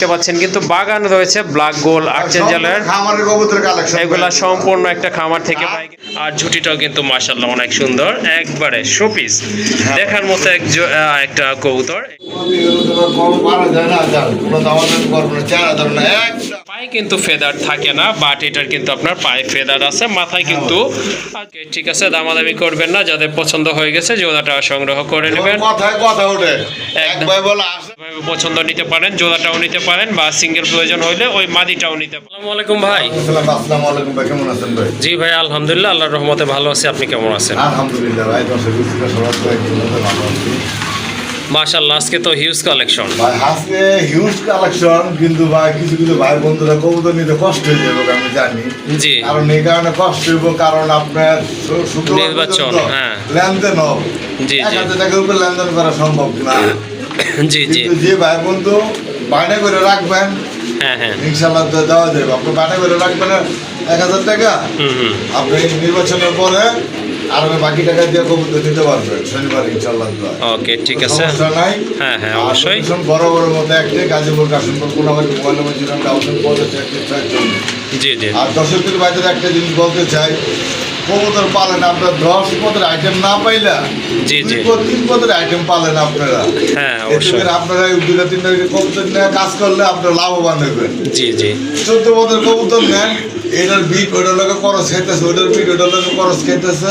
দেখতে পাচ্ছেন কিন্তু বাগান রয়েছে ব্ল্যাক গোল আর্চেঞ্জেলের খামারের কবুতরের কালেকশন এগুলা সম্পূর্ণ একটা খামার থেকে আর ঝুটিটাও কিন্তু মাশাল্লাহ অনেক সুন্দর। একবারে শোপিস। দেখার মতো এক একটা কবুতর। কম পারা যায় না যার কোনো দামাদামি করব না চার হাজার না একটা পায়ে কিন্তু ফেদার থাকে না বাট এটার কিন্তু আপনার পায়ে ফেদার আছে মাথায় কিন্তু ঠিক আছে দামাদামি করবেন না যাদের পছন্দ হয়ে গেছে জোড়াটা সংগ্রহ করে নেবেন। পছন্দ নিতে পারেন জোড়াটাও নিতে পারেন বা সিঙ্গেল প্রয়োজন হলে ওই মাদিটাও নিতে পারেন। আসসালামু আলাইকুম ভাই। আসসালামু আলাইকুম ভাই কেমন আছেন ভাই? জি ভাই আলহামদুলিল্লাহ আল্লাহর রহমতে ভালো আছি। আপনি কেমন আছেন? আলহামদুলিল্লাহ ভাই দর্শক তো একটু ভালো আছি। মাশাল্লাহ আজকে তো হিউজ কালেকশন ভাই আজকে হিউজ কালেকশন কিন্তু ভাই কিছু কিছু ভাই বন্ধুরা কবুতর নিতে কষ্ট হয়ে যাবে আমি জানি। জি। কারণ এই কারণে কষ্ট হইব কারণ আপনার নির্বাচন, হ্যাঁ। লেনদেন হবে। জি, জি। টাকার উপরে লেনদেন করা সম্ভব না। জি জি। কিন্তু যে ভাই বন্ধু বায়না করে রাখবেন? হ্যাঁ হ্যাঁ। ইনশাল্লাহ দেওয়া যাবে। আপনি বায়না করে রাখবেন এক হাজার টাকা? আপনি নির্বাচনের পরে আর আমি বাকি টাকা দিয়ে কবুতর নিতে পারবেন শনিবার ইনশাল্লাহ। ওকে ঠিক আছে। নাই। হ্যাঁ, হ্যাঁ, অবশ্যই। বড় বড় মধ্যে একটাই Gazipur Kashimpur Konabari mobile number zero thousand পঞ্চাশ জি জি। আর দর্শকদের বাইরে একটা জিনিস বলতে চাই। কবুতর পালেন আপনার দশ পদের আইটেম না পাইলা জি, জি। তিন পদের আইটেম পালেন আপনারা। হ্যাঁ অবশ্যই। আপনারা দুটা তিনটা কবুতর নিয়ে কাজ করলে আপনারা লাভবান হবেন জি জি। চোদ্দ পদের কবুতর নেন এটার বিট ওটার লোকে খরচ খাইতেছে ওটার বিট ওটার লোকে খরচ খাইতেছে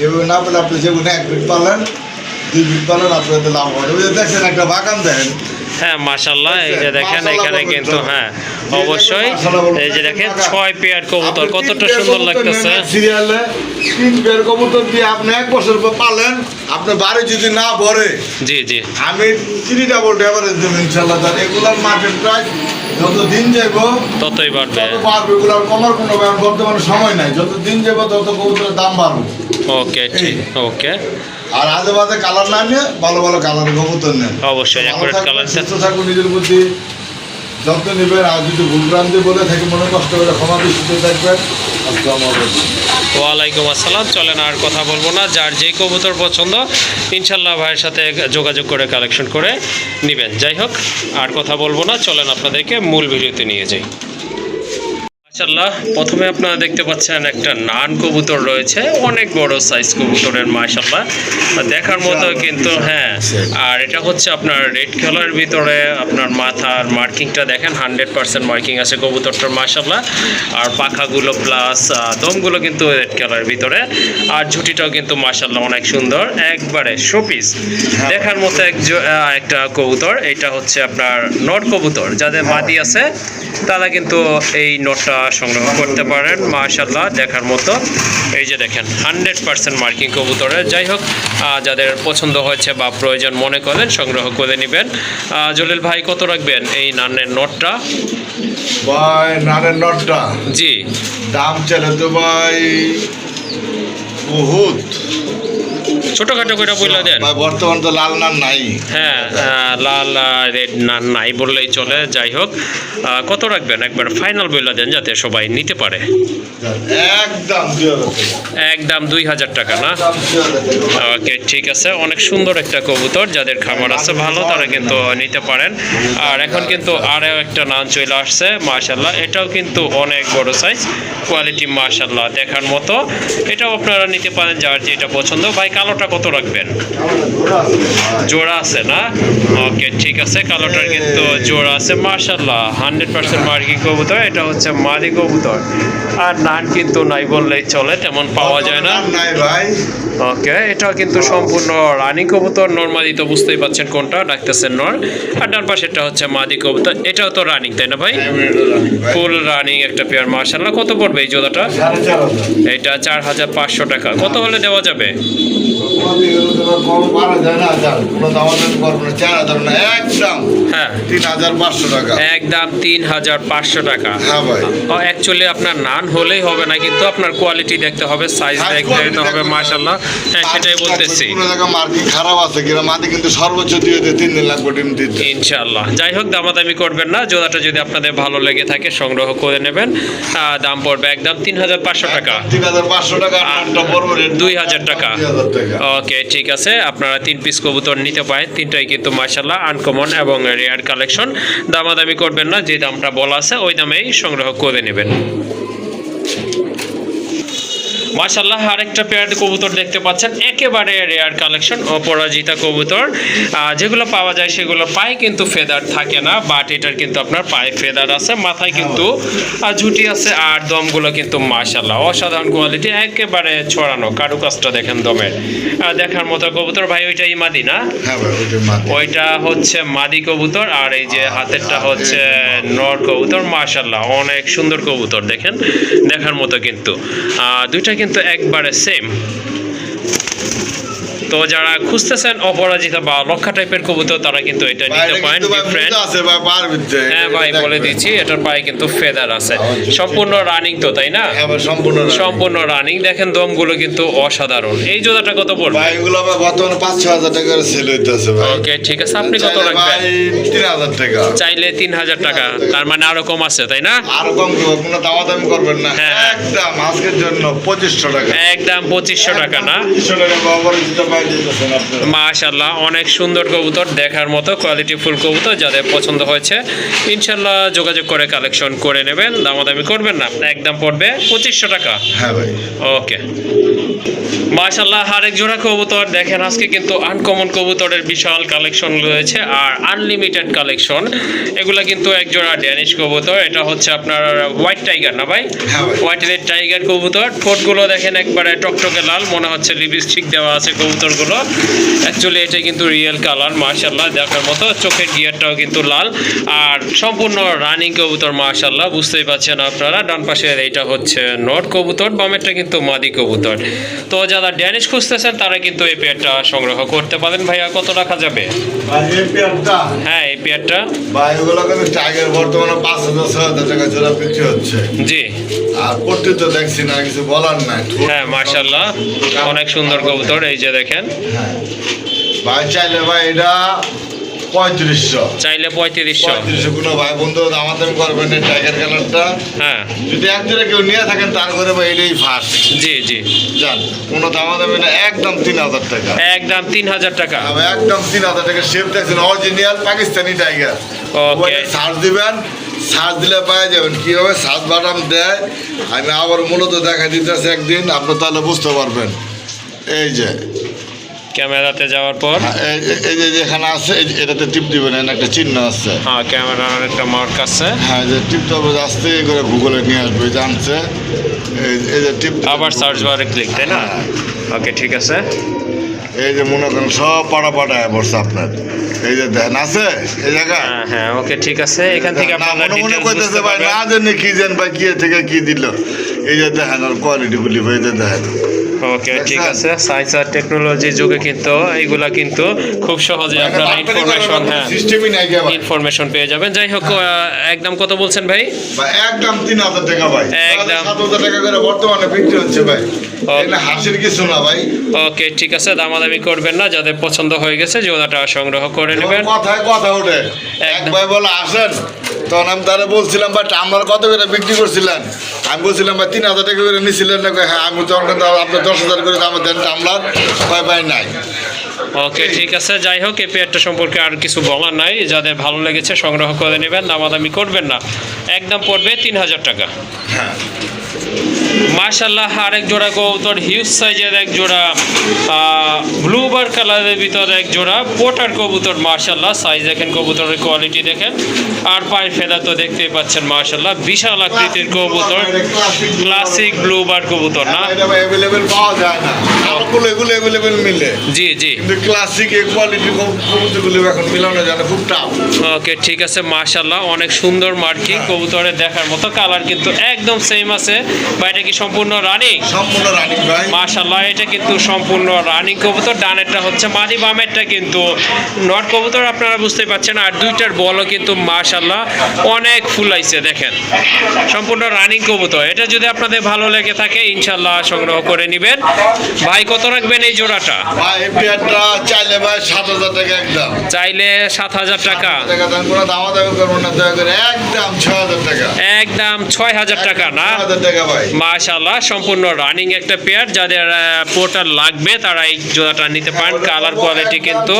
এভাবে না পেলে আপনি যেগুলো এক বিট পালেন দুই বিট পালেন আপনাদের লাভ হবে দেখছেন একটা বাগান দেন হ্যাঁ মাশাল্লাহ এই যে দেখেন এখানে কিন্তু হ্যাঁ অবশ্যই। এই যে দেখেন ছয় পেয়ার কবুতর কতটা সুন্দর লাগতেছে। সিরিয়ালে তিন পেয়ার কবুতর দিয়ে আপনি এক বছর পালেন আপনার বাড়ি যদি না ভরে জি জি। আমি থ্রি ডাবল ড্রাইভারের জন্য ইনশাল্লাহ জানি। এগুলার মার্কেট প্রাইস যত দিন যাইব ততই বাড়বে। তত বাড়বে এগুলার কমার কোনো বর্তমানে সময় নাই। যত দিন যাব তত কবুতরের দাম বাড়বে। ওকে ঠিক ওকে আর আজে কালার না নিয়ে ভালো ভালো কালার কবুতর নেন। অবশ্যই অ্যাকুরেট কালার সুস্থ থাকুন নিজের প্রতি যত্ন নেবেন আর যদি ভুলভ্রান্তি বলে থাকি মনে কষ্ট করে ক্ষমা দৃষ্টিতে থাকবেন আসসালামু আলাইকুম। ওয়ালাইকুম আসসালাম চলেন আর কথা বলব না। যার যে কবুতর পছন্দ ইনশাল্লাহ ভাইয়ের সাথে যোগাযোগ করে কালেকশন করে নেবেন। যাই হোক আর কথা বলব না চলেন আপনাদেরকে মূল ভিডিওতে নিয়ে যাই। মাশাল্লাহ প্রথমে আপনারা দেখতে পাচ্ছেন একটা নান কবুতর রয়েছে অনেক বড় সাইজ কবুতরের মাশাল্লাহ দেখার মতো কিন্তু হ্যাঁ আর এটা হচ্ছে আপনার রেড কালার ভিতরে আপনার মাথার মার্কিংটা দেখেন হান্ড্রেড পার্সেন্ট মার্কিং আছে কবুতরটার মাশাল্লাহ আর পাখাগুলো প্লাস দমগুলো কিন্তু রেড কালার ভিতরে। আর ঝুটিটাও কিন্তু মাশাল্লাহ অনেক সুন্দর একবারে শোপিস দেখার মতো এক একটা কবুতর এটা হচ্ছে আপনার নট কবুতর। যাদের মাদি আছে তারা কিন্তু এই নোটটা সংগ্রহ করতে পারেন মাশাল্লাহ দেখার মতো। এই যে দেখেন হান্ড্রেড পার্সেন্ট মার্কিং কবুতরের যাই হোক যাদের পছন্দ হয়েছে বা প্রয়োজন মনে করেন সংগ্রহ করে নেবেন। জলিল ভাই কত রাখবেন এই নানের নোটটা? ভাই নানের নটটা? জি। দাম চলে তো ভাই বহুত। ছোটোখাটো করে বলে দেন। বর্তমান তো লাল নান নাই। হ্যাঁ লাল রেড না নাই বললেই চলে যাই হোক। কত রাখবেন? একবার ফাইনাল বলে দেন যাতে সবাই নিতে পারে। একদম একদম দুই হাজার টাকা না? ওকে ঠিক আছে। অনেক সুন্দর একটা কবুতর যাদের খামার আছে ভালো তারা কিন্তু নিতে পারেন। আর এখন কিন্তু আরও একটা নান চলে আসছে মাশাল্লাহ এটাও কিন্তু অনেক বড় সাইজ কোয়ালিটি মার্শাল্লাহ দেখার মতো। এটাও আপনারা নিতে পারেন যার যেটা পছন্দ। ভাই কালোটা কত রাখবেন? জোড়া আছে না? ওকে, ঠিক আছে, কালোটার কিন্তু জোড়া আছে মার্শাল্লাহ হান্ড্রেড পার্সেন্ট মার্কি কবুতর, এটা হচ্ছে মাদি কবুতর। আর নান কিন্তু নাই বললেই চলে তেমন পাওয়া যায় না। নাই ভাই। ওকে এটা কিন্তু সম্পূর্ণ রানী কবুতর নর্মালি তো বুঝতেই পাচ্ছেন কোনটা ডাকতেছেন নর। আর ডান পাশেরটা হচ্ছে মাদি কবুতর এটাও তো রানিং তাই না ভাই? ফুল রানিং একটা পেয়ার মার্শাল্লাহ কত পড়বে এই জোড়াটা? এটা চার হাজার পাঁচশো টাকা। কত হলে দেওয়া যাবে? একদম হ্যাঁ। তিন হাজার পাঁচশো টাকা। একদম তিন হাজার পাঁচশো টাকা। হ্যাঁ ভাই। অ্যাকচুয়ালি আপনার নান হলেই হবে না কিন্তু আপনার কোয়ালিটি দেখতে হবে সাইজ দেখতে হবে দেখতে হ্যাঁ সেটাই বলতেছি। কোনো জায়গা মার্কিং খারাপ আছে কিনা মাটি কিন্তু সর্বোচ্চ দিয়ে দিয়ে তিন দিন লাগবে ডিম দিতে। ইনশাল্লাহ যাই হোক দামাদামি করবেন না জোড়াটা যদি আপনাদের ভালো লেগে থাকে সংগ্রহ করে নেবেন। দাম পড়বে একদম তিন হাজার পাঁচশো টাকা তিন হাজার পাঁচশো টাকা দুই হাজার টাকা। ওকে ঠিক আছে। আপনারা তিন পিস কবুতর নিতে পারেন তিনটাই কিন্তু মার্শাল্লাহ আনকমন এবং রেয়ার কালেকশন দামাদামি করবেন না যে দামটা বলা আছে ওই দামেই সংগ্রহ করে নেবেন। মাশাল্লাহ আরেকটা পেয়ার কবুতর দেখতে পাচ্ছেন। একেবারে রেয়ার কালেকশন অপরাজিতা কবুতর। যেগুলো পাওয়া যায় সেগুলো পায়ে কিন্তু ফেদার থাকে না বাট এটার কিন্তু আপনার পায়ে ফেদার আছে মাথায় কিন্তু ঝুটি আছে আর দমগুলো কিন্তু মাশাল্লাহ অসাধারণ কোয়ালিটি একেবারে ছড়ানো কারুকাজটা দেখেন দমের। দেখার মতো কবুতর ভাই ওইটা ইমাদি না? হ্যাঁ ওইটা হচ্ছে মাদি কবুতর আর এই যে হাতেরটা হচ্ছে নর কবুতর মাশাল্লাহ অনেক সুন্দর কবুতর দেখেন দেখার মতো কিন্তু। আহ, দুইটা কিন্তু একবারে সেম তো যারা খুঁজতেছেন অপরাজিতা বা লক্ষা টাইপের কবুতর তারা কিন্তু এটা নিতে পারেন ডিফারেন্ট হ্যাঁ ভাই বলে দিচ্ছি এটার পায়ে কিন্তু ফেদার আছে। সম্পূর্ণ রানিং তো তাই না? হ্যাঁ সম্পূর্ণ সম্পূর্ণ রানিং দেখেন দমগুলো কিন্তু অসাধারণ। এই জোড়াটা কত পড়বে? ভাই এগুলো ভাই বর্তমানে পাঁচ ছ হাজার টাকা সেল হইতেছে ভাই। ওকে ঠিক আছে। আপনি কত রাখবেন ভাই তিন হাজার টাকা। চাইলে তিন হাজার টাকা। তার মানে আরও কম আছে তাই না? আরও কম কোনো দামাদামি করবেন না। হ্যাঁ, হ্যাঁ। একদম আজকের জন্য পঁচিশশো টাকা। একদম পঁচিশশো টাকা না? পঁচিশশো টাকা মাশাল্লাহ অনেক সুন্দর কবুতর দেখার মতো কোয়ালিটি ফুল কবুতর যাদের পছন্দ হয়েছে। ইনশাল্লাহ যোগাযোগ করে কালেকশন করে নেবেন দামাদামি করবেন না। একদম পড়বে পঁচিশশো টাকা। হ্যাঁ ভাই। ওকে। মাশাল্লাহ আরেক জোড়া কবুতর দেখেন আজকে কিন্তু আনকমন কবুতরের বিশাল কালেকশন রয়েছে আর আনলিমিটেড কালেকশন এগুলা কিন্তু এক জোড়া ড্যানিশ কবুতর এটা হচ্ছে আপনার হোয়াইট টাইগার না ভাই? হ্যাঁ হোয়াইট রেড টাইগার কবুতর। ঠোঁটগুলো দেখেন একবারে টকটকে লাল মনে হচ্ছে লিপস্টিক দেওয়া আছে কবুতরগুলো অ্যাকচুয়ালি এটা কিন্তু রিয়েল কালার মার্শাল্লাহ দেখার মতো। চোখের গিয়ারটাও কিন্তু লাল। আর সম্পূর্ণ রানিং কবুতর মার্শাল্লাহ বুঝতেই পারছেন আপনারা। ডান পাশের এইটা হচ্ছে নট কবুতর বামেরটা কিন্তু মাদি কবুতর। তো যারা ড্যানিশ খুঁজতেছেন তারা কিন্তু এই পেয়ারটা সংগ্রহ করতে পারেন। ভাইয়া কত রাখা যাবে? হ্যাঁ এই পেয়ারটা ভাই এগুলো কিন্তু টাইগার বর্তমানে পাঁচ হাজার ছয় হাজার টাকা জোড়া বিক্রি হচ্ছে। জি। আর পট্টি তো দেখছি না কিছু বলার নাই। হ্যাঁ মার্শাল্লাহ অনেক সুন্দর কবুতর এই যে দেখেন। হ্যাঁ। ভাই চাইলে ভাই এটা পঁয়ত্রিশশো। চাইলে পঁয়ত্রিশশো। পঁয়ত্রিশশো কোনো ভাই বন্ধু আমাদের করবেন টাইগার কালারটা হ্যাঁ। যদি কেউ নিয়ে থাকেন তার করে ভাই এটাই ফার্স্ট জি জি। জান কোনো দামা দামি না একদম তিন হাজার টাকা। একদম তিন হাজার টাকা। আমি একদম তিন হাজার টাকা। শেপ দেখছেন original Pakistani tiger okay search দিবেন সার্চ দিলে পাওয়া যাবেন। কীভাবে সার্চ বাটাম দেয় আমি আবার মূলত দেখা দিতেছে একদিন আপনি তাহলে বুঝতে পারবেন। এই যে ক্যামেরাতে যাওয়ার পর? হ্যাঁ, এই- যে যেখানে আছে এটাতে টিপ দিবেন একটা চিহ্ন আছে। হ্যাঁ ক্যামেরার একটা মার্ক আছে। হ্যাঁ যে টিপ দেবে আস্তে করে ভূগোলে নিয়ে আসবে আনছে এই- যে টিপ আবার সার্চ বারে ক্লিক তাই না? ওকে ঠিক আছে। এই যে মনে করেন সব পাড়া পাড়ায় বসছে আপনার। এই যে দেন আছে? এই জায়গা? হ্যাঁ হ্যাঁ ওকে ঠিক আছে। এখান থেকে আপনারা মনে বুঝতে ভাই না জানি কি জান ভাই কি থেকে কি দিল। এই যে দেখেন আর কোয়ালিটি গুলি ভাই দেখেন। ওকে ঠিক আছে। সায়েন্স আর টেকনোলজির যুগে কিন্তু এইগুলা কিন্তু খুব সহজে আপনারা ইনফরমেশন হ্যাঁ ইনফরমেশন পেয়ে যাবেন। যাই হোক একদম কত বলছেন ভাই? একদম তিন হাজার টাকা ভাই। একদম। সাত হাজার টাকা করে বর্তমানে বিক্রি হচ্ছে ভাই। হাসির কিছু না ভাই। ওকে ঠিক আছে দামাদামি করবেন না। যাদের পছন্দ হয়ে গেছে জোড়াটা সংগ্রহ করে নেবেন। কথায় কথা ওঠে। এক একদম। ভাই বলে আসেন। তখন আমি তারা বলছিলাম বাট আপনার কত করে বিক্রি করছিলেন? আমি বলছিলাম ভাই তিন হাজার টাকা করে নিছিলেন না? হ্যাঁ আমি তখন আপনার দশ হাজার করে দাম দেন টামলার ভয় পায় নাই। ওকে ঠিক আছে যাই হোক এ পেয়ারটা সম্পর্কে আর কিছু বলার নাই। যাদের ভালো লেগেছে সংগ্রহ করে নেবেন দামাদামি করবেন না। একদম পড়বে তিন হাজার টাকা। হ্যাঁ। মার্শাল্লাহ আরেক জোড়া কবুতর হিউজ সাইজের এক জোড়া ব্লু বার কালারের ভিতরে এক জোড়া পোটার কবুতর মার্শাল্লাহ সাইজ দেখেন কবুতরের কোয়ালিটি দেখেন। আর পায়ের ফেদা তো দেখতেই পাচ্ছেন মার্শাল্লাহ বিশাল আকৃতির কবুতর ক্লাসিক ব্লু বার কবুতর না? অ্যাভেলেবেল পাওয়া যায় না। আরগুলো এগুলো অ্যাভেলেবেল মিলে। জি জি। ক্লাসিক এই কোয়ালিটি কবুতরগুলো এখন মিলানো যায় না খুব টাফ ওকে ঠিক আছে মার্শাল্লাহ অনেক সুন্দর মার্কিং কবুতরের দেখার মতো কালার কিন্তু একদম সেম আছে বা এটা কি সম্পূর্ণ রানিং? সম্পূর্ণ রানিং ভাই। মাশাল্লাহ এটা কিন্তু সম্পূর্ণ রানিং কবুতর। ডানেরটা হচ্ছে মাদি বামেরটা কিন্তু নট কবুতর আপনারা বুঝতে পারছেন আর দুইটার বলও কিন্তু মাশাল্লাহ অনেক ফুলাইছে দেখেন। সম্পূর্ণ রানিং কবুতর। এটা যদি আপনাদের ভালো লেগে থাকে ইনশাল্লাহ সংগ্রহ করে নেবেন। ভাই কত রাখবেন এই জোড়াটা? ভাই এই পেয়ারটা চাইলে ভাই সাত হাজার টাকা একদম। চাইলে সাত হাজার টাকা। টাকা দাম কোনো দামা দামি করব না দয়া করে। একদম ছ হাজার টাকা। একদম ছয় হাজার টাকা না? ছয় হাজার টাকা টাকা ভাই মাশাল্লাহ সম্পূর্ণ রানিং একটা পেয়ার যাদের পোটার লাগবে, তারা এই জোড়াটা নিতে পারেন। কালার কোয়ালিটি কিন্তু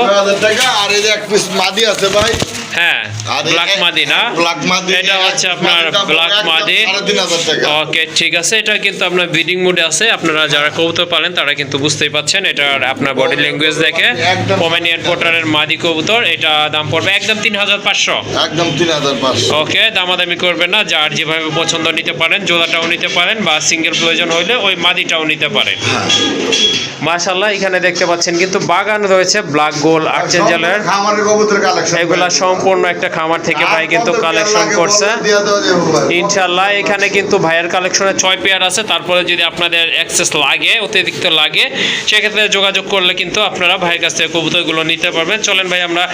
আর এই এক পিস মাদি আছে ভাই হ্যাঁ ব্ল্যাক মাদি না? এটা হচ্ছে আপনার ব্ল্যাক মাদি সাড়ে তিন হাজার টাকা। ওকে ঠিক আছে এটা কিন্তু আপনার ব্রিডিং মুডে আছে। আপনারা যারা কবুতর পালেন তারা কিন্তু বুঝতেই পাচ্ছেন এটা আপনার বডি ল্যাঙ্গুয়েজ দেখে। একদম। পমেনিয়ান মাদি কবুতর এটা দাম পড়বে একদম তিন হাজার পাঁচশো। একদম তিন হাজার পাঁচশো। ওকে দামাদামি করবেন না যার যেভাবে পছন্দ নিতে পারেন জোড়াটাও নিতে পারেন বা সিঙ্গেল প্রয়োজন হলে ওই মাদিটাও নিতে পারেন। হ্যাঁ। মাশাল্লাহ এখানে দেখতে পাচ্ছেন কিন্তু বাগান রয়েছে ব্ল্যাক গোল আর্চেঞ্জেলের। এগুলা সম্পূর্ণ একটা খামার থেকে ভাই কিন্তু কালেকশন করছে। ইনশাল্লাহ এখানে কিন্তু ভাইয়ের কালেকশনে ছয় পেয়ার আছে তারপরে যদি আপনাদের অ্যাক্সেস লাগে অতিরিক্ত লাগে সেক্ষেত্রে যোগাযোগ করলে কিন্তু আপনারা ভাইয়ের কাছ থেকে কবুতরগুলো নিতে পারবেন। চলেন ভাই আমরা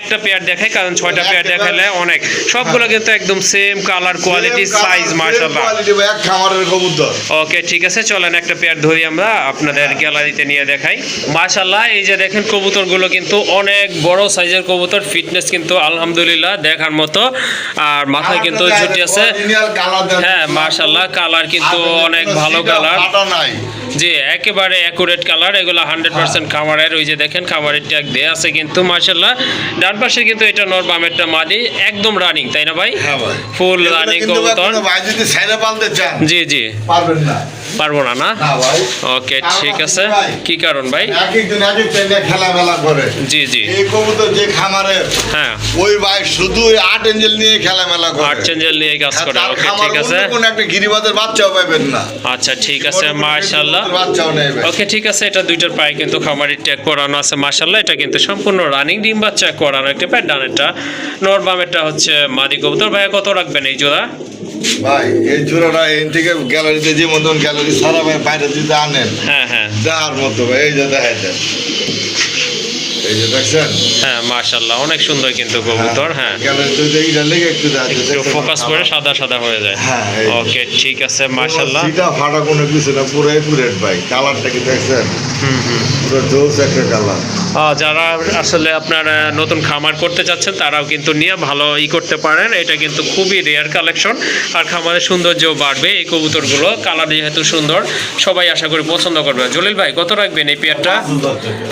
একটা পেয়ার দেখাই কারণ ছয়টা পেয়ার দেখালে অনেক। সবগুলো কিন্তু একদম সেম কালার কোয়ালিটি সাইজ মার্শাল্লাহ এক খামারের কবুতর। ওকে ঠিক আছে চলেন একটা পেয়ার ধরি আমরা আপনাদের গ্যালারিতে নিয়ে দেখাই। মাশাল্লাহ এই যে দেখেন কবুতরগুলো কিন্তু অনেক বড় সাইজের কবুতর ফিটনেস কিন্তু আলহামদুলিল্লাহ দেখার মতো। আর মাথায় কিন্তু জুটি আছে। হ্যাঁ মাশাল্লাহ কালার কিন্তু অনেক ভালো কালার। জি একেবারে অ্যাকুরেট কালার এগুলো হান্ড্রেড পার্সেন্ট খামারের ওই যে দেখেন খামারের ট্যাগ দেয়া আছে কিন্তু মাশাল্লাহ ডান পাশে কিন্তু এটা নর বামেরটা মাদি একদম রানিং তাই না ভাই? হ্যাঁ ফুল এগুলো রানিং কবুতর। জি জি। পারবেন না। পারব না না? ওকে ঠিক আছে। কি কারণ ভাই? জি জি। এই কবুতর যে খামারের হ্যাঁ। ওই ভাই শুধু আট এঞ্জেল নিয়ে খেলা মেলা করে। আর্ট চেঞ্জেল নিয়ে কাজ করে। ওকে ঠিক আছে। কোনো একটা গিরিবাদের বাচ্চাও পাবেন না। আচ্ছা ঠিক আছে মাশাল্লাহ বাচ্চাও নেবে ওকে ঠিক আছে এটা দুইটার পায়ে কিন্তু খামারের ট্যাগ করানো আছে মাশাল্লাহ এটা কিন্তু সম্পূর্ণ রানিং ডিম বাচ্চা করানো একটা প্যাট ডানেরটা নর বামেরটা হচ্ছে মাদি কবুতর। ভাইয়া কত রাখবেন এই জোড়া? ভাই এই জোড়াটা এন থেকে গ্যালারিতে যে মতন গ্যালারি সারা ভাই বাইরে যদি আনেন হ্যাঁ হ্যাঁ। দেখার মতো ভাই এই যে দেখাইতেন এই যে দেখছেন? হ্যাঁ অনেক সুন্দর কিন্তু কবুতর হ্যাঁ। গ্যালারিতে যে এইটা লেগে একটু একটু ফোকাস করে সাদা সাদা হয়ে যায়। হ্যাঁ, ওকে ঠিক আছে সিটা ফাটা কোনো কিছু না পুরো একুরেট ভাই কালারটা কি দেখছেন? হুম হুম। পুরো জোস একটা কালার। যারা আসলে আপনার নতুন খামার করতে চাচ্ছেন তারাও কিন্তু নিয়ে ভালো ই করতে পারেন। এটা কিন্তু খুবই রেয়ার কালেকশন আর খামারের সৌন্দর্য বাড়বে এই কবুতরগুলো কালার যেহেতু সুন্দর সবাই আশা করি পছন্দ করবে। জলিল ভাই কত রাখবেন এই পেয়ারটা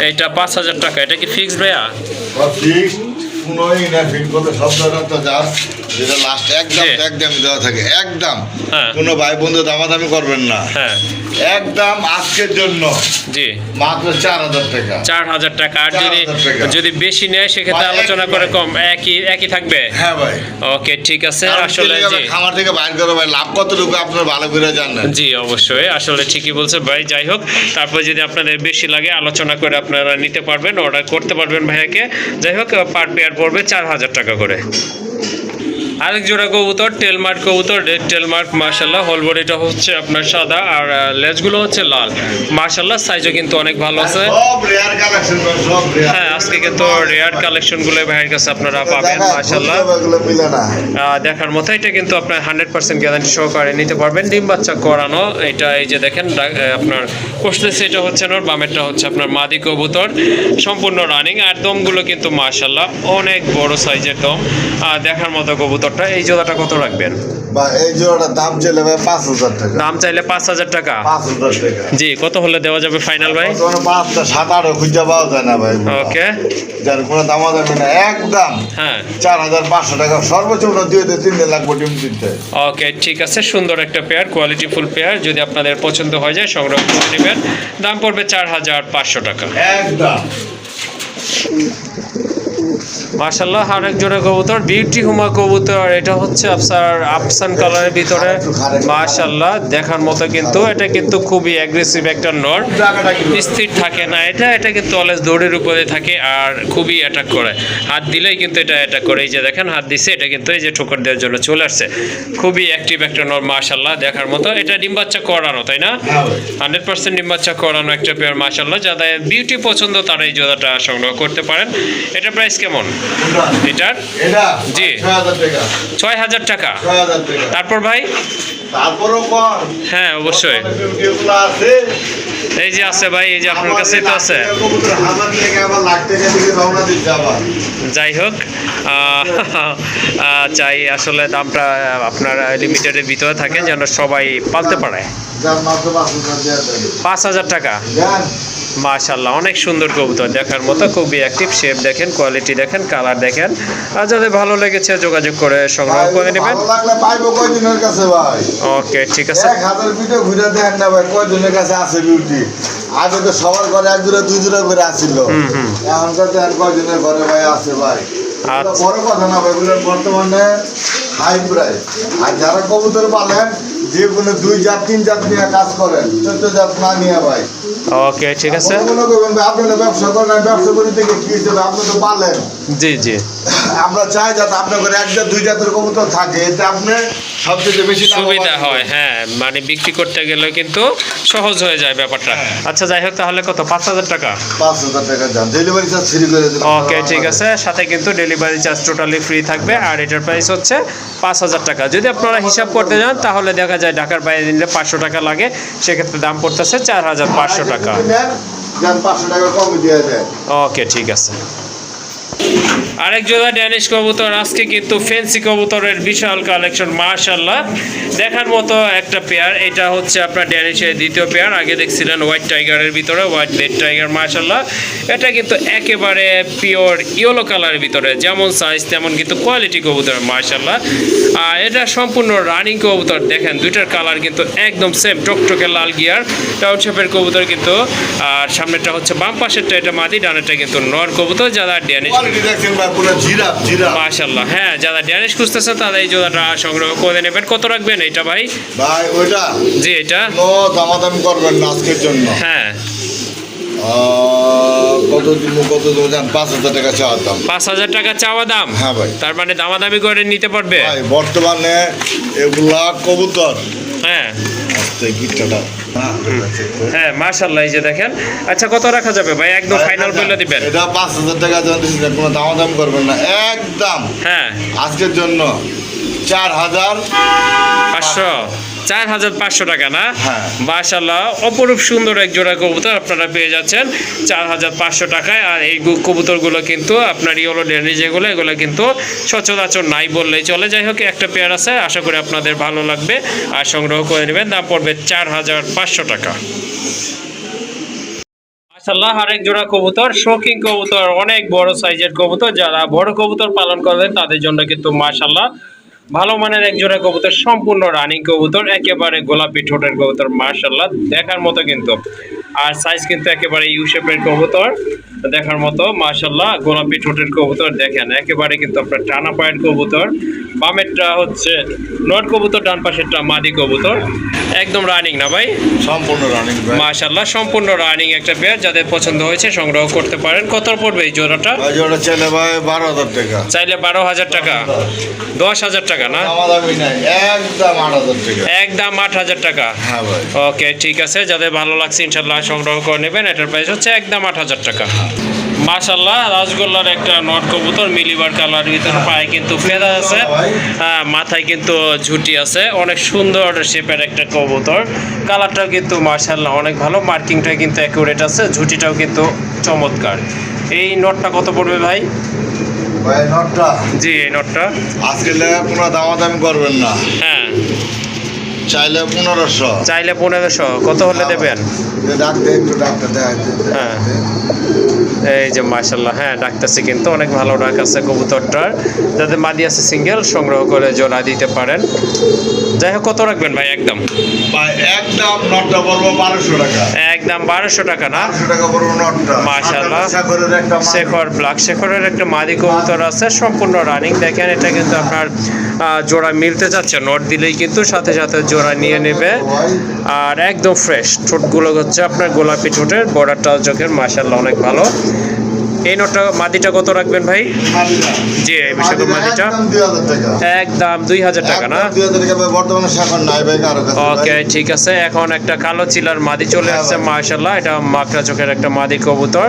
এইটা পাঁচ হাজার টাকা এটা কি ফিক্সড ভাইয়া? কোন কোনোই না ফিট করতে সব ধরনের তো যা যেটা লাস্ট একদম একদম দেওয়া থাকে একদম। হ্যাঁ। কোনো ভাই বন্ধু দামাদামি করবেন না। হ্যাঁ। একদম আজকের জন্য। জি। মাত্র চার হাজার টাকা। চার হাজার টাকা। আর যদি যদি বেশি নেয় সেক্ষেত্রে আলোচনা করে কম। একই একই থাকবে? হ্যাঁ ভাই। ওকে ঠিক আছে। আসলে জি। খামার থেকে বাইর করে ভাই। লাভ কতটুকু আপনার ভালো করে জানেন? জি অবশ্যই। আসলে ঠিকই বলছে ভাই। যাই হোক তারপর যদি আপনাদের বেশি লাগে আলোচনা করে আপনারা নিতে পারবেন অর্ডার করতে পারবেন ভাইয়াকে। যাই হোক পার পেয়ার পড়বে চার হাজার টাকা করে। আরেক জোড়া কবুতর টেলমার্ক কবুতর রেড টেলমার্ক মার্শাল্লাহ হলবডিটা হচ্ছে আপনার সাদা আর লেজগুলো হচ্ছে লাল। মার্শাল্লাহ সাইজও কিন্তু অনেক ভালো আছে। রেয়ার হ্যাঁ আজকে কিন্তু রেয়ার কালেকশনগুলো ভাইয়ের কাছে আপনারা পাবেন মার্শাল্লাহ না। দেখার মতো এটা কিন্তু আপনার হান্ড্রেড পার্সেন্ট গ্যারান্টি সহকারে নিতে পারবেন। ডিম বাচ্চা করানো এটা এই যে দেখেন আপনার কোষলেস এটা হচ্ছে নর বামেরটা হচ্ছে আপনার মাদি কবুতর। সম্পূর্ণ রানিং আর দমগুলো কিন্তু মার্শাল্লাহ অনেক বড় সাইজের দম। আর দেখার মতো কবুতরটা এই জোড়াটা কত রাখবেন? বা এই জোড়াটার দাম চলে ভাই পাঁচ হাজার টাকা। দাম চাইলে পাঁচ হাজার টাকা? পাঁচ হাজার টাকা। জি কত হলে দেওয়া যাবে ফাইনাল ভাই? পাঁচটা সাত আটও খুঁজে পাওয়া যায় না ভাই। ওকে। যার কোনো দামা দামি না একদম। হ্যাঁ। চার হাজার পাঁচশো টাকা সর্বোচ্চ দুই থেকে তিন লাগবে ডিম দিতে। ওকে ঠিক আছে সুন্দর একটা পেয়ার কোয়ালিটি ফুল পেয়ার যদি আপনাদের পছন্দ হয়ে যায় সংগ্রহ করে নেবেন। দাম পড়বে চার হাজার পাঁচশো টাকা। একদম। মার্শাল্লাহ আরেক জোড়া কবুতর বিউটি হুমা কবুতর। এটা হচ্ছে আপনার আফসান কালারের ভিতরে। মার্শাল্লাহ দেখার মতো কিন্তু। এটা কিন্তু খুবই অ্যাগ্রেসিভ একটা নর। স্থির থাকে না এটা। এটা কিন্তু অলওয়েজ দৌড়ের উপরে থাকে আর খুবই অ্যাটাক করে। হাত দিলেই কিন্তু এটা অ্যাটাক করে। এই যে দেখেন, হাত দিছে। এটা কিন্তু এই যে ঠোকর দেওয়ার জন্য চলে আসছে। খুবই অ্যাক্টিভ একটা নর মার্শাল্লাহ দেখার মতো। এটা ডিম বাচ্চা করানো, তাই না? হান্ড্রেড পার্সেন্ট ডিম বাচ্চা করানো একটা পেয়ার মার্শাল্লাহ যাদের বিউটি পছন্দ, তারা এই জোড়াটা সংগ্রহ করতে পারেন। এটা প্রাইস কেমন? এটার জি। ছয় হাজার টাকা। তারপর ভাই? হ্যাঁ অবশ্যই। এই যে আছে ভাই এই যে আপনার কাছেই তো আছে। যাই হোক চাই আসলে দামটা আপনার লিমিটেডের ভিতরে থাকে যেন সবাই পালতে পারে। পাঁচ হাজার টাকা। মাশাল্লাহ অনেক সুন্দর কবুতর দেখার মতো খুবই অ্যাক্টিভ শেপ দেখেন কোয়ালিটি দেখেন কালার দেখেন। আর যাদের ভালো লেগেছে যোগাযোগ করে সংগ্রহ করে নেবেন। ওকে ঠিক আছে। এক হাজার পিঠে ঘুরে দেখেন না ভাই কয়জনের কাছে আছে বিউটি আগে তো সবার ঘরে এক জোড়া দুই জোড়া করে আসছিল। এখনকার দেখেন কয়জনের ঘরে ভাই আছে ভাই? আচ্ছা। এটা বড় কথা না ভাই বর্তমানে হাই প্রাইস আর যারা কবুতর পালেন যে কোনো দুই জাত তিন জাত নিয়ে কাজ করেন। চোদ্দ জাত না নিয়ে ভাই। ওকে ঠিক আছে। মনে মনে করবেন ভাই, আপনি ব্যবসা করেন ব্যবসা করি থেকে কি হিসেবে আপনি তো পারলেন। জি জি। আমরা চাই যাতে আপনার ঘরে এক জাত দুই জাতের কবুতর থাকে এতে আপনি সবচেয়ে বেশি সুবিধা হয় হ্যাঁ মানে বিক্রি করতে গেলে কিন্তু সহজ হয়ে যায় ব্যাপারটা। আচ্ছা যাই হোক তাহলে কত? পাঁচ হাজার টাকা? পাঁচ হাজার টাকা যান ডেলিভারি চার্জ ফ্রি করে দিন ওকে ঠিক আছে সাথে কিন্তু ডেলিভারি চার্জ টোটালি ফ্রি থাকবে আর এটার প্রাইস হচ্ছে পাঁচ হাজার টাকা। যদি আপনারা হিসাব করতে যান তাহলে দেখা যায় ঢাকার বাইরে নিলে পাঁচশো টাকা লাগে সেক্ষেত্রে দাম পড়তেছে চার হাজার পাঁচশো টাকা। পাঁচশো টাকা কমে দিয়ে দেয় ওকে ঠিক আছে। আরেক জোড়া ড্যানিশ কবুতর, আজকে কিন্তু ফেন্সি কবুতরের বিশাল কালেকশন মার্শাল্লাহ দেখার মতো একটা পেয়ার এটা হচ্ছে আপনার ড্যানিশের দ্বিতীয় পেয়ার আগে দেখছিলেন হোয়াইট টাইগারের ভিতরে হোয়াইট বেড টাইগার মার্শাল্লাহ এটা কিন্তু একেবারে পিওর ইয়েলো কালারের ভিতরে, যেমন সাইজ তেমন কিন্তু কোয়ালিটি কবুতর মার্শাল্লাহ আর এটা সম্পূর্ণ রানিং কবুতর, দেখেন, দুইটার কালার কিন্তু একদম সেম টকটকে লাল গিয়ার টাউন শেপের কবুতর কিন্তু। আর সামনেটা হচ্ছে বাম পাশেরটা, এটা মাদি, ডানেরটা কিন্তু নর কবুতর, যারা ড্যানিশ কোয়ালিটি দেখছেন ভাই পুরো হ্যাঁ যারা ড্যানিশ খুঁজতেছেন তারা এই জোড়াটা সংগ্রহ করে নেবেন। কত রাখবেন এটা ভাই? ভাই ওইটা? জি এটা। নো দামাদামি করবেন না আজকের জন্য। হ্যাঁ। কত কত দিব পাঁচ হাজার টাকা চাওয়ার দাম। পাঁচ হাজার টাকা চাওয়া দাম? হ্যাঁ ভাই। তার মানে দামাদামি করে নিতে পারবে? ভাই বর্তমানে এগুলা কবুতর। হ্যাঁ। গিটটা হ্যাঁ মাশাল্লাহ এই যে দেখেন। আচ্ছা কত রাখা যাবে ভাই? একদম ফাইনাল বলে দিবেন। এটা পাঁচ হাজার টাকা জন দিচ্ছেন কোনো দামাদাম করবেন না। একদম। হ্যাঁ। আজকের জন্য চার হাজার পাঁচশো। চার হাজার পাঁচশো টাকা না? হ্যাঁ। মাশাল্লাহ অপরূপ সুন্দর এক জোড়া কবুতর আপনারা পেয়ে যাচ্ছেন চার হাজার পাঁচশো টাকায়। আর এই কবুতরগুলো কিন্তু আপনার ইয়েলো ডেনি যেগুলো এগুলো কিন্তু সচরাচর নাই বললেই চলে। যাই হোক একটা পেয়ার আছে আশা করি আপনাদের ভালো লাগবে। আর সংগ্রহ করে নেবেন দাম পড়বে চার হাজার পাঁচশো টাকা। মাশাল্লাহ আরেক জোড়া কবুতর শৌখিন কবুতর অনেক বড় সাইজের কবুতর। যারা বড় কবুতর পালন করেন তাদের জন্য কিন্তু মাশাল্লাহ ভালো মানের এক জোড়া কবুতর, সম্পূর্ণ রানিং কবুতর, একেবারে গোলাপি ঠোঁটের কবুতর মার্শাল্লাহ দেখার মতো কিন্তু। আর সাইজ কিন্তু একেবারে ইউ শেপের কবুতর দেখার মতো মাশাল্লাহ গোলাপি ঠোঁটের কবুতর দেখেন একেবারে কিন্তু আপনার টানা পায়ের কবুতর। বামেরটা হচ্ছে নট কবুতর ডান পাশেরটা মাদি কবুতর। একদম রানিং না ভাই? সম্পূর্ণ রানিং ভাই। মাশাল্লাহ সম্পূর্ণ রানিং একটা পেয়ার যাদের পছন্দ হয়েছে সংগ্রহ করতে পারেন। কত পড়বে এই জোড়াটা? জোড়া ছেলে ভাই বারো হাজার টাকা। চাইলে বারো হাজার টাকা। দশ হাজার টাকা না? একদম আট হাজার টাকা। একদম আট হাজার টাকা। হ্যাঁ ভাই। ওকে ঠিক আছে যাদের ভালো লাগছে ইনশাল্লাহ সংগ্রহ করে নেবেন এটার প্রাইস হচ্ছে একদম আট হাজার টাকা। মাশাল্লাহ রাজগোল্লার একটা নট কবুতর মিলিবার কালার ভিতরে পায়ে কিন্তু ফেদা আছে হ্যাঁ মাথায় কিন্তু ঝুটি আছে অনেক সুন্দর শেপের একটা কবুতর। কালারটাও কিন্তু মাশাল্লাহ অনেক ভালো মার্কিংটা কিন্তু অ্যাকুরেট আছে ঝুটিটাও কিন্তু চমৎকার। এই নটটা কত পড়বে ভাই? ভাই নটটা? জি এই নটটা। আজকে লেগে কোনো দামাদামি করবেন না। হ্যাঁ। চাইলে পনেরোশো। চাইলে পনেরোশো। কত হলে দেবেন? ডাক্তার দেখাইতে হ্যাঁ। এই যে মার্শাল্লাহ হ্যাঁ ডাকতেছে কিন্তু। অনেক ভালো ডাক আছে কবুতরটার। যাদের মাদি আছে সিঙ্গেল সংগ্রহ করে জোড়া দিতে পারেন। যাই হোক কত রাখবেন ভাই একদম? একদম নটটা পড়ব বারোশো টাকা। একদম বারোশো টাকা না? টাকা নটটা। মাল। শেখর ব্ল্যাক শেখরের একটা মাদি কবুতর আছে। সম্পূর্ণ রানিং দেখেন এটা কিন্তু আপনার জোড়া মিলতে চাচ্ছে নট দিলেই কিন্তু সাথে সাথে জোড়া নিয়ে নেবে। আর একদম ফ্রেশ ঠোঁটগুলো হচ্ছে আপনার গোলাপি ঠোঁটের বর্ডারটাও চোখের মাসাল্লাহ অনেক ভালো। এই নোটটা মাদিটা কত রাখবেন ভাই? জি এই বিষয়ে মাদিটা একদম দুই হাজার টাকা। না? বর্তমানে শাখন নাই ভাই ওকে ঠিক আছে। এখন একটা কালো চিলার মাদি চলে হ্যাঁ আসছে। মার্শাল্লাহ এটা মাকড়া চোখের একটা মাদি কবুতর।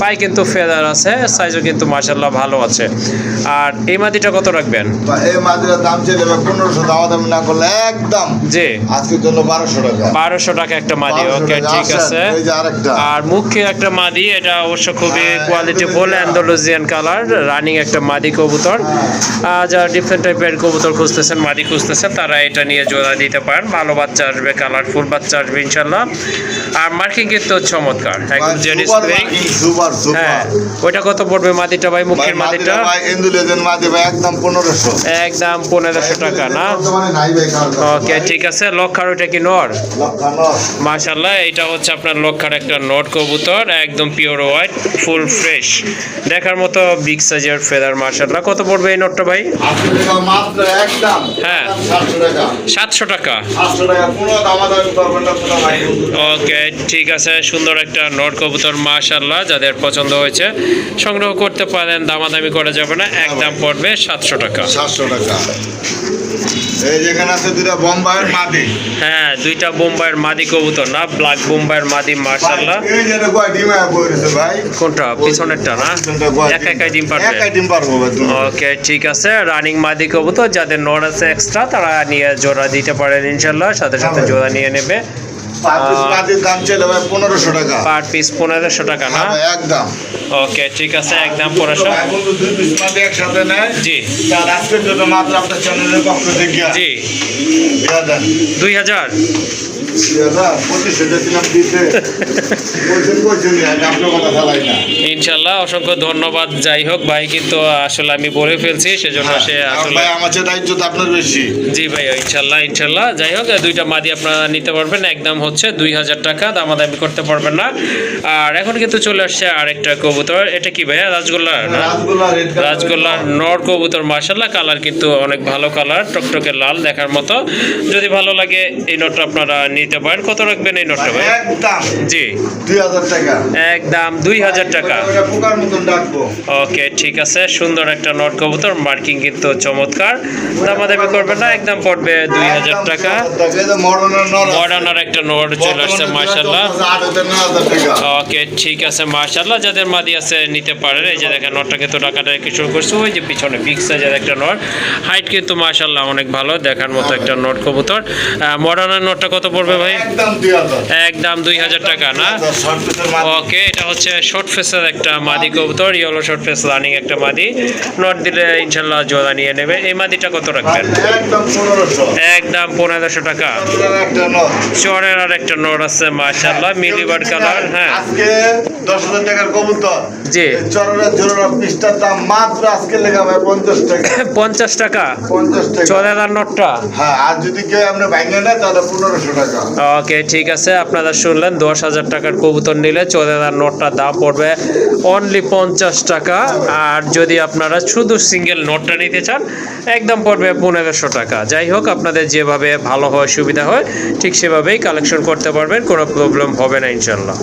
পায়ে কিন্তু ফেদার আছে সাইজও কিন্তু মার্শাল্লাহ ভালো আছে। আর এই মাদিটা কত রাখবেন? এই মাদিরার দাম ভাই পনেরোশো দাম দাম না করলে একদম জি। আজকের জন্য বারোশো টাকা। বারোশো টাকা একটা মাদি ওকে ঠিক আছে। এই যে আরেকটা। আর মুখ্য একটা মাদি এটা অবশ্য খুবই হ্যাঁ, quality full Andalusian colour running একটা মাদি কবুতর। যারা ডিফারেন্ট টাইপের কবুতর খুঁজতেছেন মাদি খুঁজতেছেন তারা এটা নিয়ে জোড়া দিতে পারেন। ভালো বাচ্চা আসবে কালারফুল বাচ্চা আসবে ইনশাল্লাহ আর মার্কিং কিন্তু চমৎকার একদম জেডি স্প্রিং হ্যাঁ ওইটা কত পড়বে মাদিটা ভাই মুখের মাদিটা একদম পনেরোশো। একদম পনেরোশো টাকা না? ওকে ঠিক আছে লক্ষার ওইটা কি নর। মাশাল্লাহ এটা হচ্ছে আপনার লক্ষার একটা নোট কবুতর একদম পিওর হোয়াইট ফুল ফ্রেশ দেখার মতো বিগ সাইজের ফেদার মাশাল্লাহ কত পড়বে এই নোটটা ভাই? হ্যাঁ। সাতশো টাকা। ওকে, ঠিক আছে। সুন্দর একটা নোট কবুতর মাশাল্লাহ যাদের পছন্দ হয়েছে। সংগ্রহ করতে পারেন, দামাদামি করা যাবে না। একদম পড়বে সাতশো টাকা। সাতশো টাকা। এই যেখানে আছে দুটা বোম্বাইয়ের মাদি। হ্যাঁ দুইটা বোম্বাইয়ের মাদি কবুতর না? ব্ল্যাক বোম্বাইয়ের মাদি মাশাল্লাহ এই যেটা কয় ডিম আয়া ভাই। কোনটা? পিছনেরটা না? পিছনটা একাই ডিম পারবে? একাই ডিম পারব ওকে ঠিক আছে। রানিং মাদি কবুতর যাদের নড় আছে এক্সট্রা তারা নিয়ে জোড়া দিতে পারেন ইনশাল্লাহ সাথে সাথে হ্যাঁ। জোড়া নিয়ে নেবে। দাম ভাই পনেরোশো টাকা। পার পিস পনেরোশো টাকা না? হ্যাঁ একদম। ওকে ঠিক আছে একদম পনেরোশো। দুই পিস মাদি একসাথে নেয়। জি। তার আজকের জন্য মাত্র আপনার চ্যানেলের পক্ষ থেকে। জি। দুই হাজার? ইনশাল্লাহ অসংখ্য ধন্যবাদ। যাই হোক ভাই কিন্তু আসলে আমি বলে ফেলছি সেজন্য সে আসলে আপনার বেশি। জি ভাই ইনশাল্লাহ ইনশাল্লাহ যাই হোক দুইটা মাদি আপনারা নিতে পারবেন। একদম হচ্ছে দুই হাজার টাকা দামাদামি করতে পারবেন না। আর এখন কিন্তু চলে আসছে আরেকটা কবুতর। এটা কি ভাইয়া রাজগোল্লা রাজগোল্লা রাজগোল্লার নর কবুতর মার্শাল্লাহ কালার কিন্তু অনেক ভালো কালার টকটকে লাল দেখার মতো। যদি ভালো লাগে এই নোটটা আপনারা নিতে পারেন। কত রাখবেন এই নোটটা ভাই? একদম। জি। দুই হাজার টাকা। একদম দুই হাজার টাকা। ওটা পোকার মতন ডাকবো। ওকে ঠিক আছে। সুন্দর একটা নট কবুতর মার্কিং কিন্তু চমৎকার। দামাদামি করবেন না একদম পড়বে দুই হাজার একদম টাকা। 2000 এই যে মডার্নের একটা নোট চলে আসছে টাকা। ওকে ঠিক আছে মার্শাল্লাহ যাদের মাদি আছে নিতে পারেন। এই যে দেখেন নটটাকে তো টাকাটা শুরু করছে। ওই যে পিছনে বিগ সাইজের একটা নট। হাইট কিন্তু মার্শাল্লাহ অনেক ভালো দেখার মতো একটা নোট কবুতর। মডার্নের নোটটা কত পড়বে? ভাই? একদম দুই হাজার। টাকা না। ওকে এটা হচ্ছে শর্ট ফেসের একটা মাদি কবুতর ইয়েলো শর্ট ফেস রানিং একটা মাদি। নট দিলে ইনশাল্লাহ জোড়া নিয়ে নেবে। এই মাদিটা কত রাখবেন? একদম পনেরোশো। টাকা। চরের আর একটা নোট আছে কালার হ্যাঁ। দশ হাজার টাকার কবুতর। জি। চরের জোড়া পিসটার দাম মাত্র আজকে লেখা ভাই পঞ্চাশ টাকা। পঞ্চাশ টাকা? পঞ্চাশ টাকা। চরের আর নোটটা? হ্যাঁ আর যদি কেউ আমরা ভাঙে নেয় তাহলে পনেরোশো ওকে, ঠিক আছে, আপনারা শুনলেন, দশ হাজার টাকার কবুতর নিলে চোদ্দ হাজার নোটটার দাম পড়বে অনলি পঞ্চাশ টাকা। আর যদি আপনারা শুধু সিঙ্গেল নোটটা নিতে চান, একদম পড়বে পনেরোশো টাকা। যাই হোক, আপনাদের যেভাবে ভালো হয়, সুবিধা হয়, ঠিক সেভাবেই কালেকশন করতে পারবেন, কোনো প্রবলেম হবে না ইনশাল্লাহ